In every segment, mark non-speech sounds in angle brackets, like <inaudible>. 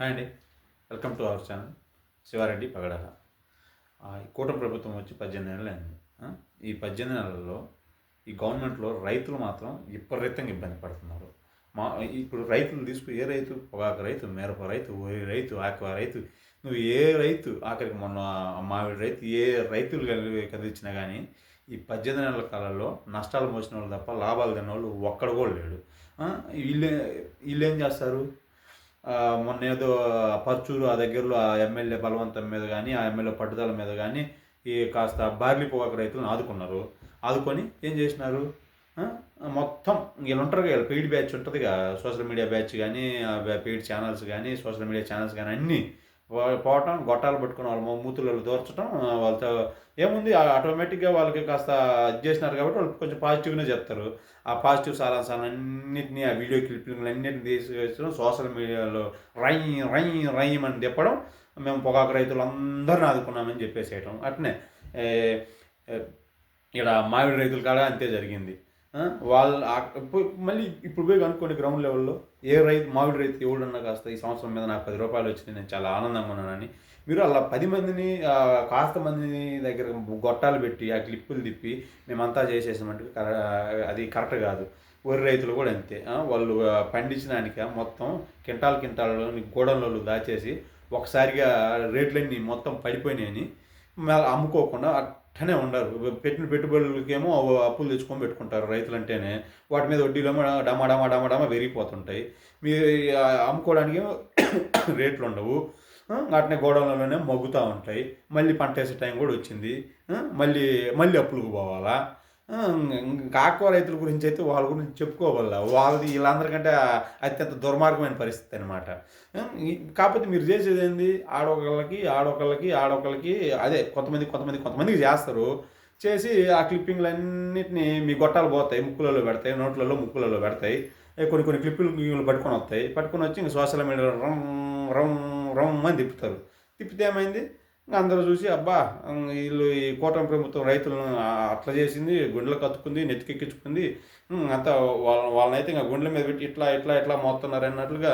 Hi అండి welcome to our channel Siva Reddy Pagadala కూటమి ప్రభుత్వం వచ్చి పద్దెనిమిది నెలలు అయింది. ఈ పద్దెనిమిది నెలల్లో ఈ గవర్నమెంట్లో రైతులు మాత్రం విపరీతంగా ఇబ్బంది పడుతున్నారు. మా ఇప్పుడు రైతులు తీసుకు ఏ రైతు? పొగాకు రైతు మిరప రైతు వరి రైతు ఆక్వా రైతు. నువ్వు ఏ రైతు? ఆఖరికి మొన్న మామిడి రైతు ఏ రైతులు కలిగి కానీ ఈ పద్దెనిమిది నెలల కాలంలో నష్టాలు మోసిన వాళ్ళు తప్ప లాభాలు తిన్న వాళ్ళు ఒక్కడు కూడా లేడు. వీళ్ళే వీళ్ళు వీళ్ళు ఏం చేస్తారు? మొన్న ఏదో పర్చూరు ఆ దగ్గరలో ఆ ఎమ్మెల్యే బలవంతం మీద కానీ ఆ ఎమ్మెల్యే పట్టుదల మీద కానీ ఈ కాస్త బార్లీ పొగాకు రైతులను ఆదుకున్నారు. ఆదుకొని ఏం చేసినారు? మొత్తం వీళ్ళు ఉంటారు కదా పెయిడ్ బ్యాచ్ ఉంటుందిగా. సోషల్ మీడియా బ్యాచ్ కానీ పెయిడ్ ఛానల్స్ కానీ సోషల్ మీడియా ఛానల్స్ కానీ అన్నీ పోవటం గొట్టాలు పట్టుకుని వాళ్ళ మూతులలో దోర్చడం వాళ్ళతో ఏముంది ఆటోమేటిక్గా వాళ్ళకి కాస్త ఇది చేసినారు కాబట్టి వాళ్ళు కొంచెం పాజిటివ్గానే చెప్తారు. ఆ పాజిటివ్ సారాంశాన్ని అన్నింటినీ ఆ వీడియో క్లిప్పింగ్లు అన్నింటినీ తీసుకొచ్చడం సోషల్ మీడియాలో రై రై రయిం అని చెప్పడం మేము పొగాకు రైతులు అందరిని ఆదుకున్నామని చెప్పేసేయటం. అట్నే ఇక్కడ మామిడి రైతులు కాడ అంతే జరిగింది. వాళ్ళ మళ్ళీ ఇప్పుడు పోయి కనుక్కోండి గ్రౌండ్ లెవెల్లో ఏ రైతు మామిడి రైతు ఎవడన్నా కాస్త ఈ సంవత్సరం మీద నాకు పది రూపాయలు వచ్చినాయి నేను చాలా ఆనందంగా ఉన్నానని మీరు అలా పది మందిని కాస్త మందిని దగ్గర గొట్టాలు పెట్టి ఆ క్లిప్పులు తిప్పి మేమంతా చేసేసామంటే కర- అది కరెక్ట్ కాదు. వరి రైతులు కూడా అంతే. వాళ్ళు పండించడానిక మొత్తం కింటాల్ కింటాల్లో గోడౌన్లలో దాచేసి ఒకసారిగా రేట్లన్నీ మొత్తం పడిపోయినాయని మళ్ళీ అమ్ముకోకుండా అట్టనే ఉండరు. పెట్టిన పెట్టుబడులకేమో అప్పులు తెచ్చుకొని పెట్టుకుంటారు రైతులు అంటేనే వాటి మీద వడ్డీలేమో డమా డమా డమా డమా పెరిగిపోతుంటాయి. మీ ఆ, అమ్ముకోవడానికి <coughs> ఏమో రేట్లు ఉండవు అట్నే గోడౌన్లలోనే మగ్గుతూ ఉంటాయి. మళ్ళీ పంట వేసే టైం కూడా వచ్చింది. మళ్ళీ మళ్ళీ అప్పులకు పోవాలా? ఆ, రైతుల గురించి అయితే వాళ్ళ గురించి చెప్పుకోవాల వాళ్ళది వీళ్ళందరికంటే అత్యంత దుర్మార్గమైన పరిస్థితి అనమాట కాకపోతే మీరు చేసేది ఏంది? ఆడొకళ్ళకి ఆడొకళ్ళకి ఆడొకళ్ళకి అదే కొంతమంది కొంతమంది కొంతమందికి చేస్తారు. చేసి ఆ క్లిప్పింగ్లన్నింటినీ మీ గొట్టాలు పోతాయి ముక్కులలో పెడతాయి నోట్లలో ముక్కులలో పెడతాయి. కొన్ని కొన్ని క్లిప్పులు పట్టుకొని వస్తాయి. పట్టుకొని వచ్చి ఇంక సోషల్ మీడియాలో రమ్ రమ్ రమ్ అని తిప్పుతారు. తిప్పితే ఏమైంది? అందరూ చూసి అబ్బా వీళ్ళు ఈ కూటమి ప్రభుత్వం రైతులను అట్లా చేసింది గుండెలు కత్తుకుంది నెత్తికెక్కించుకుంది అంతా వాళ్ళ వాళ్ళనైతే ఇంకా గుండెల మీద పెట్టి ఇట్లా ఇట్లా ఇట్లా మోస్తున్నారు అన్నట్లుగా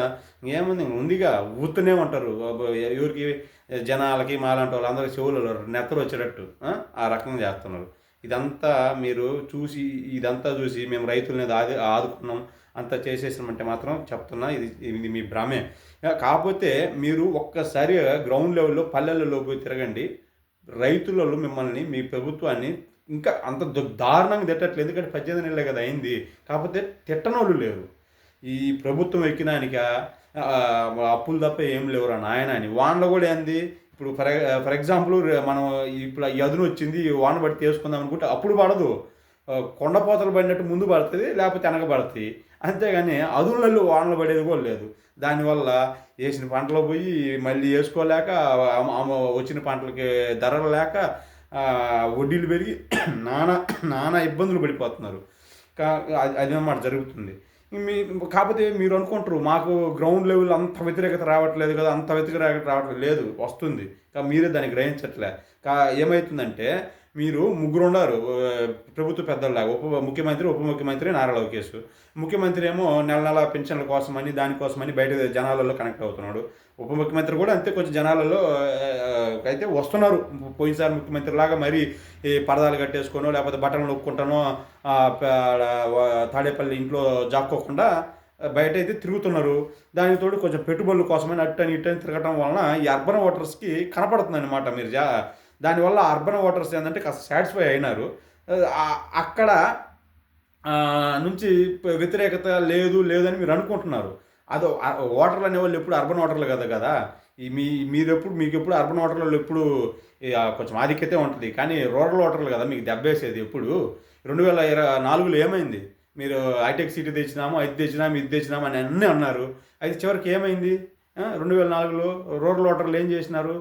ఏముంది ఉందిగా ఊతూనే ఉంటారు. ఎవరికి జనాలకి మాలాంటి అందరికి చెవులలో నెత్తలు వచ్చేటట్టు ఆ రకంగా చేస్తున్నారు. ఇదంతా మీరు చూసి ఇదంతా చూసి మేము రైతులని ఆది ఆదుకున్నాం అంతా చేసేసామంటే మాత్రం చెప్తున్నా ఇది ఇది మీ భ్రమే. కాకపోతే మీరు ఒక్కసారి గ్రౌండ్ లెవెల్లో పల్లెలలో పోయి తిరగండి. రైతులలో మిమ్మల్ని మీ ప్రభుత్వాన్ని ఇంకా అంత దారుణంగా తిట్టట్లేదు. ఎందుకంటే పద్దెనిమిది నెలలే కదా అయింది. కాకపోతే తిట్టనోళ్ళు లేరు. ఈ ప్రభుత్వం ఎక్కినానిక అప్పులు తప్ప ఏం లేవురా నాయన అని. వానలో కూడా ఏంది? ఇప్పుడు ఫర్ ఫర్ ఎగ్జాంపుల్ మనం ఇప్పుడు ఈ అదును వచ్చింది వాన పడితే తీసుకుందాం అనుకుంటే అప్పుడు పడదు. కొండపోతలు పడినట్టు ముందు పడుతుంది లేకపోతే వెనక పడుతుంది. అంతేగాని అదునులలో వానలు పడేది కూడా లేదు. దానివల్ల వేసిన పంటలు పోయి మళ్ళీ వేసుకోలేక వచ్చిన పంటలకి ధరలు లేక వడ్డీలు పెరిగి నానా నానా ఇబ్బందులు పడిపోతున్నారు. కా అది- జరుగుతుంది. మీ కాకపోతే మీరు అనుకుంటారు మాకు గ్రౌండ్ లెవెల్ అంత వ్యతిరేకత రావట్లేదు కదా అంత వ్యతిరేకత రావట్లేదు లేదు వస్తుంది. కానీ మీరే దాన్ని గ్రహించట్లే. కా ఏమవుతుందంటే మీరు ముగ్గురు ఉన్నారు ప్రభుత్వ పెద్దలాగా ఉప ముఖ్యమంత్రి ఉప ముఖ్యమంత్రి నారా లోకేష్ ముఖ్యమంత్రి ఏమో నెల నెల పెన్షన్ల కోసమని దానికోసమని బయట జనాలలో కనెక్ట్ అవుతున్నాడు. ఉప ముఖ్యమంత్రి కూడా అంతే కొంచెం జనాలలో అయితే వస్తున్నారు. పోయినసారి ముఖ్యమంత్రి లాగా మరి ఈ పరదాలు కట్టేసుకోనో లేకపోతే బట్టలు నొక్కుంటానో తాడేపల్లి ఇంట్లో జాక్కోకుండా బయట అయితే తిరుగుతున్నారు. దానికి తోడు కొంచెం పెట్టుబడుల కోసమని అట్టని ఇట్టని తిరగటం వలన ఈ అర్బన్ ఓటర్స్కి కనపడుతుంది అనమాట మీరు జా దానివల్ల అర్బన్ ఓటర్స్ ఏంటంటే కాస్త సాటిస్ఫై అయినారు. అక్కడ నుంచి వ్యతిరేకత లేదు లేదని మీరు అనుకుంటున్నారు. అదో ఓటర్లు అనేవాళ్ళు ఎప్పుడు అర్బన్ ఓటర్లు కదా కదా. ఈ మీ మీరు ఎప్పుడు మీకు ఎప్పుడు అర్బన్ ఓటర్లు ఎప్పుడు కొంచెం ఆధిక్యతే ఉంటుంది. కానీ రూరల్ ఓటర్లు కదా మీకు దెబ్బేసేది ఎప్పుడు. రెండు వేల ఇరవై నాలుగులో ఏమైంది? మీరు హైటెక్ సిటీ తెచ్చినాము అది తెచ్చినాము ఇది తెచ్చినాము అని అన్నీ అన్నారు. అయితే చివరికి ఏమైంది? రెండు వేల నాలుగులో రూరల్ ఓటర్లు ఏం చేసినారు?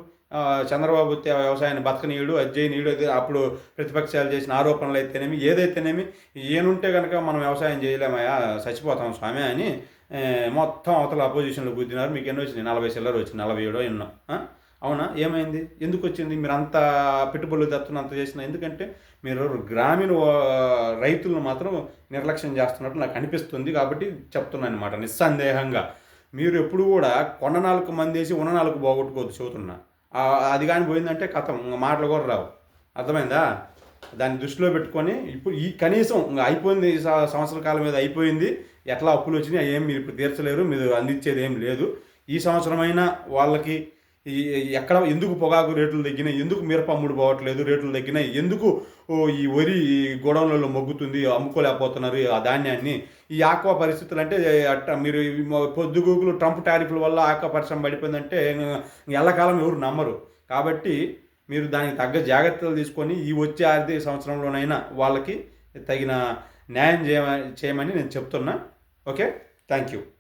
చంద్రబాబు వ్యవసాయాన్ని బతకనీయుడు అది అయితే అప్పుడు ప్రతిపక్షాలు చేసిన ఆరోపణలు అయితేనేమి ఏదైతేనేమి ఈయనుంటే కనుక మనం వ్యవసాయం చేయలేమయ్యా చచ్చిపోతాం స్వామి అని మొత్తం అవతల అపోజిషన్లో గుద్దినారు. మీకు ఎన్నో వచ్చింది నలభై చిల్లర వచ్చింది నలభై ఏడో ఎన్నో. అవునా? ఏమైంది? ఎందుకు వచ్చింది? మీరు అంత పెట్టుబడులు తెస్తున్న అంత చేసిన ఎందుకంటే మీరు గ్రామీణ రైతులను మాత్రం నిర్లక్ష్యం చేస్తున్నట్టు నాకు అనిపిస్తుంది కాబట్టి చెప్తున్నాను అనమాట నిస్సందేహంగా. మీరు ఎప్పుడు కూడా కొన్న నాలుగు మంది వేసి ఉన్న నాలుగు పోగొట్టుకోవద్దు చదువుతున్నా అది కానీ పోయిందంటే కథం. ఇంకా మాటలు కూడా రావు. అర్థమైందా? దాన్ని దృష్టిలో పెట్టుకొని ఇప్పుడు ఈ కనీసం ఇంకా అయిపోయింది ఈ సంవత్సర కాలం మీద అయిపోయింది. ఎట్లా అప్పులు వచ్చినాయి ఏం మీరు ఇప్పుడు తీర్చలేరు మీరు అందించేది ఏం లేదు. ఈ సంవత్సరమైనా వాళ్ళకి ఎక్కడ ఎందుకు పొగాకు రేట్లు తగ్గినాయి ఎందుకు మిరప అమ్ముడు పోవట్లేదు రేట్లు తగ్గినాయి ఎందుకు ఓ, ఈ వరి ఈ గోడౌన్లలో మొగ్గుతుంది అమ్ముకోలేకపోతున్నారు ఆ ధాన్యాన్ని. ఈ ఆక్వా పరిస్థితులు అంటే అట్ట మీరు పొద్దుగూకులు ట్రంప్ టారిఫ్ల వల్ల ఆక్వా పరిశ్రమ పడిపోయిందంటే ఎల్లకాలం ఎవరు నమ్మరు. కాబట్టి మీరు దానికి తగ్గ జాగ్రత్తలు తీసుకొని ఈ వచ్చే ఆర్థిక సంవత్సరంలోనైనా వాళ్ళకి తగిన న్యాయం చేయమని నేను చెప్తున్నా. Okay, thank you.